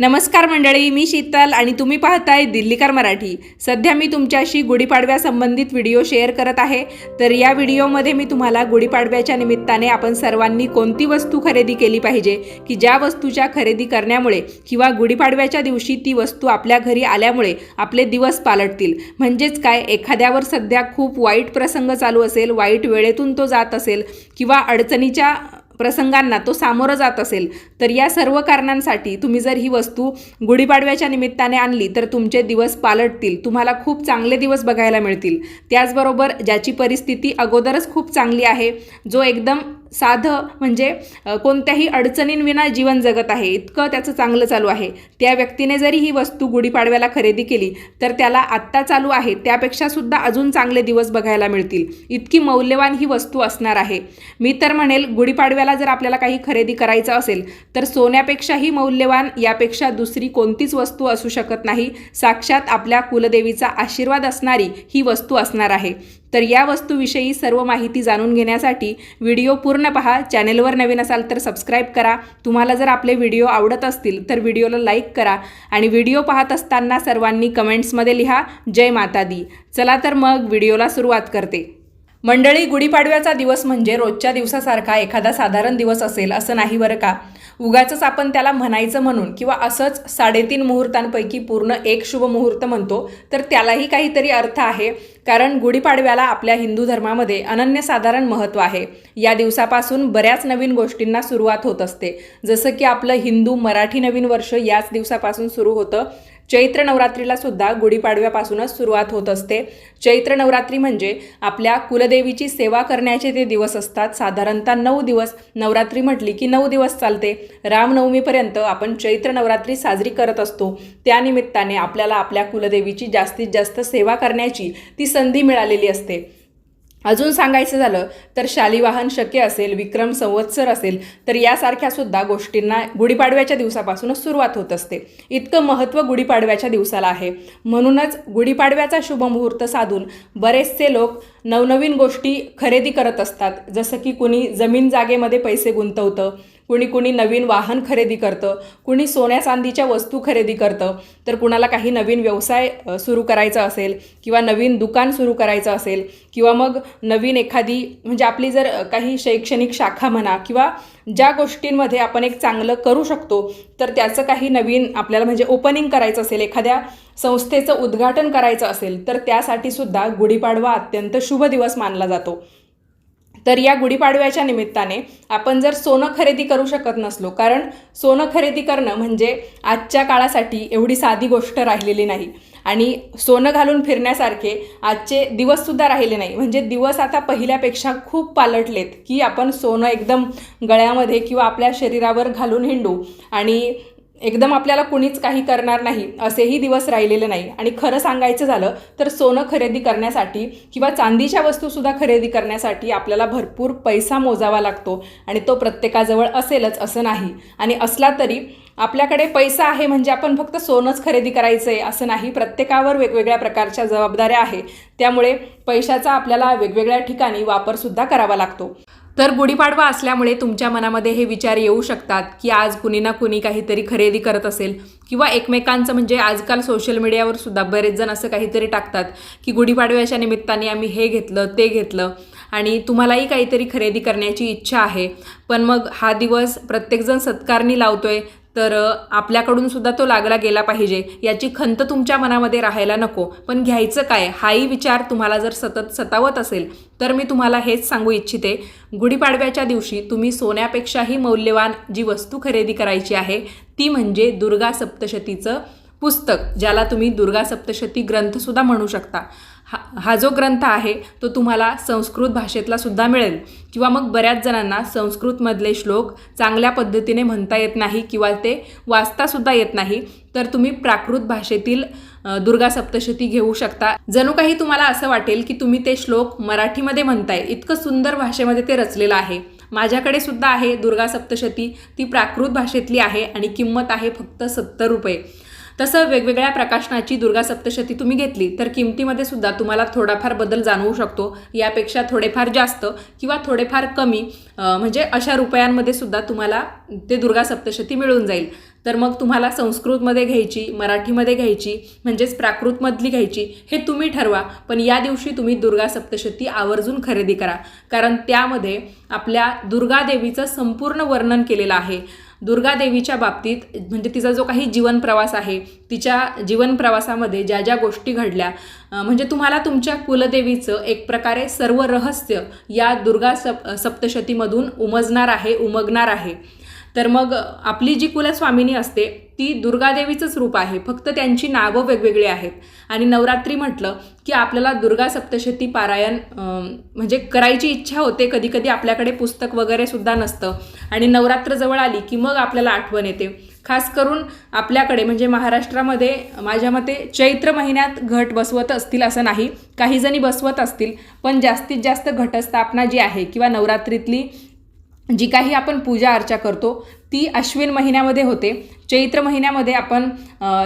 नमस्कार मंडळी मी शीतल आणि तुम्ही पाहताय दिल्लीकर मराठी. सध्या मी तुमच्याशी गुढीपाडव्या संबंधित व्हिडिओ शेअर करत आहे. तर या व्हिडिओमध्ये मी तुम्हाला गुढीपाडव्याच्या निमित्ताने आपण सर्वांनी कोणती वस्तू खरेदी केली पाहिजे की ज्या वस्तूच्या खरेदी करण्यामुळे किंवा गुढीपाडव्याच्या दिवशी ती वस्तू आपल्या घरी आल्यामुळे आपले दिवस पालटतील. म्हणजेच काय एखाद्यावर सध्या खूप वाईट प्रसंग चालू असेल वाईट वेळेतून तो जात असेल किंवा अडचणीच्या प्रसंगांना तो सामोरं जात असेल तर या सर्व कारणांसाठी तुम्ही जर ही वस्तू गुढीपाडव्याच्या निमित्ताने आणली तर तुमचे दिवस पालटतील. तुम्हाला खूप चांगले दिवस बघायला मिळतील. त्याचबरोबर ज्याची परिस्थिती अगोदरच खूप चांगली आहे जो एकदम साधं म्हणजे कोणत्याही अडचणींविना जीवन जगत आहे. इतकं त्याचं चांगलं चालू आहे. त्या व्यक्तीने जरी ही वस्तू गुढीपाडव्याला खरेदी केली तर त्याला आत्ता चालू आहे. त्यापेक्षा सुद्धा अजून चांगले दिवस बघायला मिळतील. इतकी मौल्यवान ही वस्तू असणार आहे. मी तर म्हणेल गुढीपाडव्याला जर आपल्याला काही खरेदी करायचं असेल तर सोन्यापेक्षाही मौल्यवान यापेक्षा दुसरी कोणतीच वस्तू असू शकत नाही. साक्षात आपल्या कुलदेवीचा आशीर्वाद असणारी ही वस्तू असणार आहे. तर या वस्तूविषयी सर्व माहिती जाणून घेण्यासाठी व्हिडिओ पूर्ण पहा. चॅनेलवर नवीन असाल तर सबस्क्राईब करा. तुम्हाला जर आपले व्हिडिओ आवडत असतील तर व्हिडिओला लाईक करा आणि व्हिडिओ पाहत असताना सर्वांनी कमेंट्समध्ये लिहा. जय माता दी चला तर मग व्हिडिओला सुरुवात करते. मंडळी गुढीपाडव्याचा दिवस म्हणजे रोजच्या दिवसासारखा एखादा साधारण दिवस असेल असं नाही बरं का? उगाचच आपण त्याला म्हणायचं म्हणून किंवा असंच साडेतीन मुहूर्तांपैकी पूर्ण एक शुभ मुहूर्त म्हणतो तर त्यालाही काहीतरी अर्थ आहे. कारण गुढीपाडव्याला आपल्या हिंदू धर्मामध्ये अनन्यसाधारण महत्त्व आहे. या दिवसापासून बऱ्याच नवीन गोष्टींना सुरुवात होत असते. जसं की आपलं हिंदू मराठी नवीन वर्ष याच दिवसापासून सुरू होतं. चैत्र नवरात्रीला सुद्धा गुढीपाडव्यापासूनच सुरुवात होत असते. चैत्र नवरात्री म्हणजे आपल्या कुलदेवीची सेवा करण्याचे ते दिवस असतात साधारणतः नऊ दिवस नवरात्री म्हटली की नऊ दिवस चालते. रामनवमीपर्यंत आपण चैत्र नवरात्री साजरी करत असतो. त्यानिमित्ताने आपल्याला आपल्या कुलदेवीची जास्तीत जास्त सेवा करण्याची ती संधी मिळालेली असते. अजून सांगायचं झालं तर शालिवाहन शक्य असेल विक्रम संवत्सर असेल तर यासारख्या सुद्धा गोष्टींना गुढीपाडव्याच्या दिवसापासूनच सुरुवात होत असते. इतकं महत्त्व गुढीपाडव्याच्या दिवसाला आहे. म्हणूनच गुढीपाडव्याचा शुभमुहूर्त साधून बरेचसे लोक नवनवीन गोष्टी खरेदी करत असतात. जसं की कुणी जमीन जागेमध्ये पैसे गुंतवतं कुणी कुणी नवीन वाहन खरेदी करतं कुणी सोन्या चांदीच्या वस्तू खरेदी करतं तर कुणाला काही नवीन व्यवसाय सुरू करायचा असेल किंवा नवीन दुकान सुरू करायचं असेल किंवा मग नवीन एखादी म्हणजे आपली जर काही शैक्षणिक शाखा म्हणा किंवा ज्या गोष्टींमध्ये आपण एक चांगलं करू शकतो तर त्याचं काही नवीन आपल्याला म्हणजे ओपनिंग करायचं असेल एखाद्या संस्थेचं उद्घाटन करायचं असेल तर त्यासाठी सुद्धा गुढीपाडवा अत्यंत शुभ दिवस मानला जातो. तर या गुढीपाडव्याच्या निमित्ताने आपण जर सोनं खरेदी करू शकत नसलो कारण सोनं खरेदी करणं म्हणजे आजच्या काळासाठी एवढी साधी गोष्ट राहिलेली नाही. आणि सोनं घालून फिरण्यासारखे आजचे दिवससुद्धा राहिले नाही. म्हणजे दिवस आता पहिल्यापेक्षा खूप पालटलेत की आपण सोनं एकदम गळ्यामध्ये किंवा आपल्या शरीरावर घालून हिंडू आणि एकदम आपल्याला कुणीच काही करणार नाही असेही दिवस राहिलेले नाही. आणि खरं सांगायचं झालं तर सोनं खरेदी करण्यासाठी किंवा चांदीच्या वस्तूसुद्धा खरेदी करण्यासाठी आपल्याला भरपूर पैसा मोजावा लागतो आणि तो प्रत्येकाजवळ असेलच असं नाही. आणि असला तरी आपल्याकडे पैसा आहे म्हणजे आपण फक्त सोनंच खरेदी करायचं आहे असं नाही. प्रत्येकावर वेगवेगळ्या प्रकारच्या जबाबदाऱ्या आहे. त्यामुळे पैशाचा आपल्याला वेगवेगळ्या ठिकाणी वापरसुद्धा करावा लागतो. तर गुढीपाडवा असल्यामुळे तुमच्या मनामध्ये हे विचार येऊ शकतात की आज कुणी ना कुणी काहीतरी खरेदी करत असेल किंवा एकमेकांचं म्हणजे आजकाल सोशल मीडियावर सुद्धा बरेच जण असं काहीतरी टाकतात की गुढीपाडव्याच्या निमित्ताने आम्ही हे घेतलं ते घेतलं आणि तुम्हालाही काहीतरी खरेदी करण्याची इच्छा आहे. पण मग हा दिवस प्रत्येकजण सत्कारणी लावतोय तर आपल्याकडून सुद्धा तो लागला गेला पाहिजे याची खंत तुमच्या मनामध्ये राहायला नको. पण घ्यायचं काय? हाही विचार तुम्हाला जर सतत सतावत असेल तर मी तुम्हाला हेच सांगू इच्छिते. गुढीपाडव्याच्या दिवशी तुम्ही सोन्यापेक्षाही मौल्यवान जी वस्तू खरेदी करायची आहे ती म्हणजे दुर्गा सप्तशतीचं पुस्तक ज्याला तुम्ही दुर्गा सप्तशती ग्रंथसुद्धा म्हणू शकता. हा हा जो ग्रंथ आहे तो तुम्हाला संस्कृत भाषेतला सुद्धा मिळेल. किंवा मग बऱ्याच जणांना संस्कृतमधले श्लोक चांगल्या पद्धतीने म्हणता येत नाही किंवा ते वाचतासुद्धा येत नाही तर तुम्ही प्राकृत भाषेतील दुर्गा सप्तशती घेऊ शकता. जणू काही तुम्हाला असं वाटेल की तुम्ही ते श्लोक मराठीमध्ये म्हणताय. इतकं सुंदर भाषेमध्ये ते रचलेलं आहे. माझ्याकडे सुद्धा आहे दुर्गा सप्तशती. ती प्राकृत भाषेतली आहे आणि किंमत आहे फक्त सत्तर रुपये. तसं वेगवेगळ्या प्रकाशनाची दुर्गा सप्तशती तुम्ही घेतली तर किमतीमध्ये सुद्धा तुम्हाला थोडाफार बदल जाणवू शकतो. यापेक्षा थोडेफार जास्त किंवा थोडेफार कमी म्हणजे अशा रुपयांमध्ये सुद्धा तुम्हाला ते दुर्गा सप्तशती मिळून जाईल. तर मग तुम्हाला संस्कृतमध्ये घ्यायची मराठीमध्ये घ्यायची म्हणजेच प्राकृतमधली घ्यायची हे तुम्ही ठरवा. पण या दिवशी तुम्ही दुर्गा सप्तशती आवर्जून खरेदी करा. कारण त्यामध्ये आपल्या दुर्गादेवीचं संपूर्ण वर्णन केलेलं आहे. दुर्गादेवीच्या बाबतीत म्हणजे तिचा जो काही जीवनप्रवास आहे तिच्या जीवन प्रवासामध्ये ज्या ज्या गोष्टी घडल्या म्हणजे तुम्हाला तुमच्या कुलदेवीचं एक प्रकारे सर्व रहस्य या दुर्गा सप सप्तशतीमधून उमजणार आहे उमगणार आहे. तर मग आपली जी कुलस्वामिनी असते ती दुर्गादेवीचंच रूप आहे. फक्त त्यांची नावं वेगवेगळी आहेत. आणि नवरात्री म्हटलं की आपल्याला दुर्गा सप्तशती पारायण म्हणजे करायची इच्छा होते. कधी कधी आपल्याकडे पुस्तक वगैरे सुद्धा नसतं. आणि नवरात्र जवळ आली की मग आपल्याला आठवण येते. खास करून आपल्याकडे म्हणजे महाराष्ट्रामध्ये माझ्या मते चैत्र महिन्यात घट बसवत असतील असं नाही. काही जणी बसवत असतील पण जास्तीत जास्त घटस्थापना जी आहे किंवा नवरात्रीतली जी काही आपण पूजा अर्चा करतो ती अश्विन महिन्यामध्ये होते. चैत्र महिन्यामध्ये आपण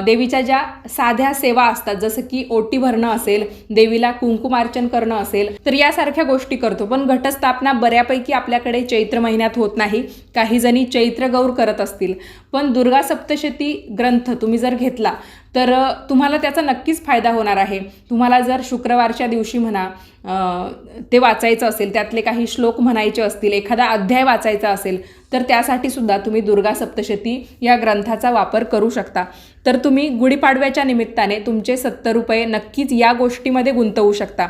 देवीच्या ज्या साध्या सेवा असतात जसं की ओटी भरणं असेल देवीला कुंकुमार्चन करणं असेल तर यासारख्या गोष्टी करतो. पण घटस्थापना बऱ्यापैकी आपल्याकडे चैत्र महिन्यात होत नाही. काही जणी चैत्र गौर करत असतील. पण दुर्गा सप्तशती ग्रंथ तुम्ही जर घेतला तर तुम्हाला त्याचा नक्कीच फायदा होणार आहे. तुम्हाला जर शुक्रवारच्या दिवशी म्हणा ते वाचायचं असेल त्यातले काही श्लोक म्हणायचे असतील एखादा अध्याय वाचायचा असेल तर त्यासाठी सुद्धा तुम्ही तुम्ही दुर्गा सप्तशती या ग्रंथाचा वापर करू शकता. तर तुम्ही गुढीपाडव्याच्या निमित्ताने तुमचे सत्तर रुपये नक्कीच या गोष्टीमध्ये गुंतवू शकता.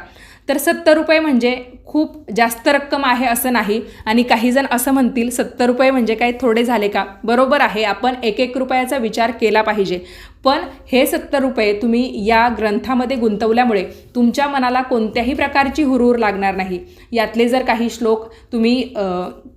तर सत्तर रुपये म्हणजे खूप जास्त रक्कम आहे असं नाही. आणि काही जण असं म्हणतील सत्तर रुपये म्हणजे काय थोडे झाले का? बरोबर आहे आपण एक एक रुपयाचा विचार केला पाहिजे. पण हे सत्तर रुपये तुम्ही या ग्रंथामध्ये गुंतवल्यामुळे तुमच्या मनाला कोणत्याही प्रकारची हुरूर लागणार नाही. यातले जर काही श्लोक तुम्ही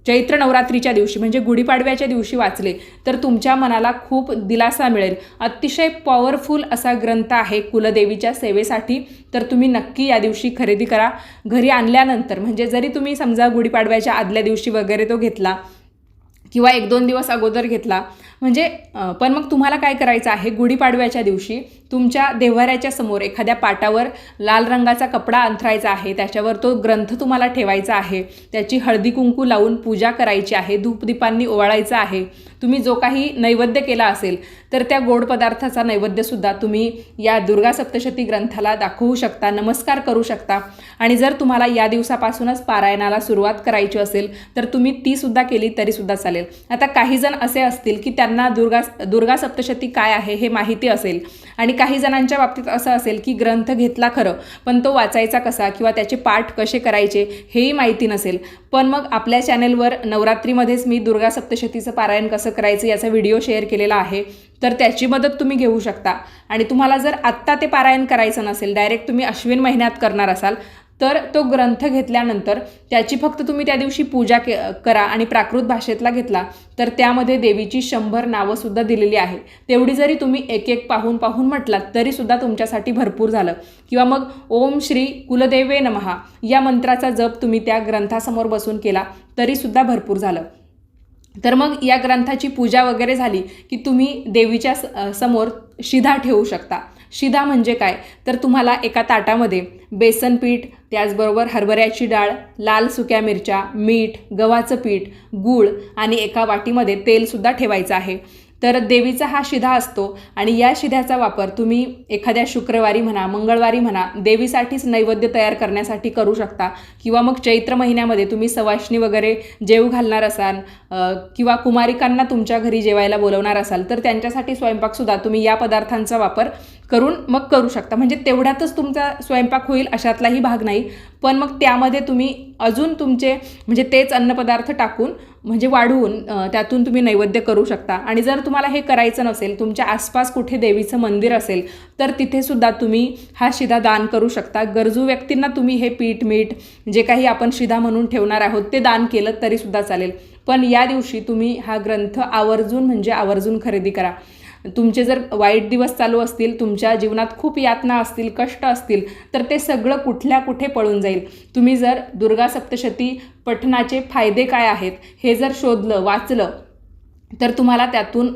चैत्र नवरात्रीच्या दिवशी म्हणजे गुढीपाडव्याच्या दिवशी वाचले तर तुमच्या मनाला खूप दिलासा मिळेल. अतिशय पॉवरफुल असा ग्रंथ आहे कुलदेवीच्या सेवेसाठी. तर तुम्ही नक्की या दिवशी खरेदी करा. घरी आणल्यानंतर म्हणजे जरी तुम्ही समजा गुढीपाडव्याच्या आदल्या दिवशी वगैरे तो घेतला किंवा एक दोन दिवस अगोदर घेतला. म्हणजे पण मग तुम्हाला काय करायचं आहे? गुढीपाडव्याच्या दिवशी तुमच्या देव्हाऱ्याच्या समोर एखाद्या पाटावर लाल रंगाचा कपडा अंथरायचा आहे. त्याच्यावर तो ग्रंथ तुम्हाला ठेवायचा आहे. त्याची हळदी कुंकू लावून पूजा करायची आहे. धूपदीपांनी ओवाळायचं आहे. तुम्ही जो काही नैवेद्य केला असेल तर त्या गोड पदार्थाचा नैवेद्यसुद्धा तुम्ही या दुर्गा सप्तशती ग्रंथाला दाखवू शकता नमस्कार करू शकता. आणि जर तुम्हाला या दिवसापासूनच पारायणाला सुरुवात करायची असेल तर तुम्ही तीसुद्धा केली तरीसुद्धा चालेल. आता काही जण असे असतील की त्यांना दुर्गा दुर्गा सप्तशती काय आहे हे माहिती असेल. आणि काही जणांच्या बाबतीत असं असेल की ग्रंथ घेतला खरं पण तो वाचायचा कसा किंवा त्याचे पाठ कसे करायचे हेही माहिती नसेल. पण मग आपल्या चॅनेलवर नवरात्रीमध्येच मी दुर्गा सप्तशतीचं पारायण कसं करायचं याचा व्हिडिओ शेअर केलेला आहे. तर त्याची मदत तुम्ही घेऊ शकता. आणि तुम्हाला जर आत्ता ते पारायण करायचं नसेल डायरेक्ट तुम्ही अश्विन महिन्यात करणार असाल तर तो ग्रंथ घेतल्यानंतर त्याची फक्त तुम्ही त्या दिवशी पूजा के करा आणि प्राकृत भाषेतला घेतला तर त्यामध्ये देवीची शंभर नावंसुद्धा दिलेली आहे तेवढी जरी तुम्ही एक एक पाहून पाहून म्हटलात तरीसुद्धा तुमच्यासाठी भरपूर झालं. किंवा मग ओम श्री कुलदेवे नमहा या मंत्राचा जप तुम्ही त्या ग्रंथासमोर बसून केला तरीसुद्धा भरपूर झालं. तर मग या ग्रंथाची पूजा वगैरे झाली की तुम्ही देवीच्या समोर शिधा ठेवू शकता. शिधा म्हणजे काय? तर तुम्हाला एका ताटामध्ये बेसन पीठ त्याचबरोबर हरभऱ्याची डाळ लाल सुक्या मिरच्या मीठ गव्हाचं पीठ गूळ आणि एका वाटीमध्ये तेलसुद्धा ठेवायचं आहे. तर देवीचा हा शिधा असतो आणि या शिध्याचा वापर तुम्ही एखाद्या शुक्रवारी म्हणा मंगळवारी म्हणा देवीसाठीच नैवेद्य तयार करण्यासाठी करू शकता. किंवा मग चैत्र महिन्यामध्ये तुम्ही सवाष्णी वगैरे जेव घालणार असाल किंवा कुमारिकांना तुमच्या घरी जेवायला बोलवणार असाल तर त्यांच्यासाठी स्वयंपाकसुद्धा तुम्ही या पदार्थांचा वापर करून मग करू शकता. म्हणजे तेवढ्यातच तुमचा स्वयंपाक होईल अशातलाही भाग नाही. पण मग त्यामध्ये तुम्ही अजून तुमचे म्हणजे तेच अन्नपदार्थ टाकून म्हणजे वाढवून त्यातून तुम्ही नैवेद्य करू शकता. आणि जर तुम्हाला हे करायचं नसेल तुमच्या आसपास कुठे देवीचं मंदिर असेल तर तिथेसुद्धा तुम्ही हा शिधा दान करू शकता. गरजू व्यक्तींना तुम्ही हे पीठ मीठ जे काही आपण शिधा म्हणून ठेवणार आहोत ते दान केलं तरीसुद्धा चालेल. पण या दिवशी तुम्ही हा ग्रंथ आवर्जून म्हणजे आवर्जून खरेदी करा. तुमचे जर वाईट दिवस चालू असतील तुमच्या जीवनात खूप यातना असतील कष्ट असतील तर ते सगळं कुठल्या कुठे पळून जाईल? तुम्ही जर दुर्गा सप्तशती पठणाचे फायदे काय आहेत हे जर शोधलं वाचलं तर तुम्हाला त्यातून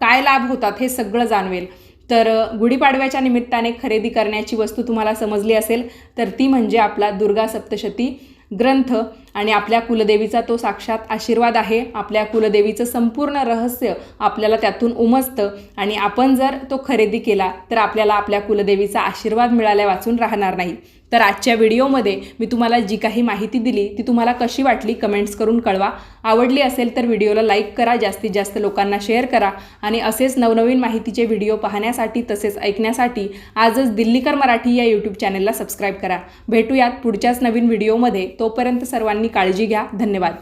काय लाभ होतात हे सगळं जाणवेल. तर गुढीपाडव्याच्या निमित्ताने खरेदी करण्याची वस्तू तुम्हाला समजली असेल तर ती म्हणजे आपला दुर्गा सप्तशती ग्रंथ. आणि आपल्या कुलदेवीचा तो साक्षात आशीर्वाद आहे. आपल्या कुलदेवीचं संपूर्ण रहस्य आपल्याला त्यातून उमजतं. आणि आपण जर तो खरेदी केला तर आपल्याला आपल्या कुलदेवीचा आशीर्वाद मिळाल्या वाचून राहणार नाही. तर आजच्या व्हिडिओमध्ये मी तुम्हाला जी काही माहिती दिली ती तुम्हाला कशी वाटली कमेंट्स करून कळवा. आवडली असेल तर व्हिडिओला लाईक करा जास्तीत जास्त लोकांना शेअर करा. आणि असेच नवनवीन माहितीचे व्हिडिओ पाहण्यासाठी तसेच ऐकण्यासाठी आजच दिल्लीकर मराठी या यूट्यूब चॅनलला सबस्क्राईब करा. भेटूयात पुढच्याच नवीन व्हिडिओमध्ये. तोपर्यंत सर्वांनी काळजी घ्या. धन्यवाद.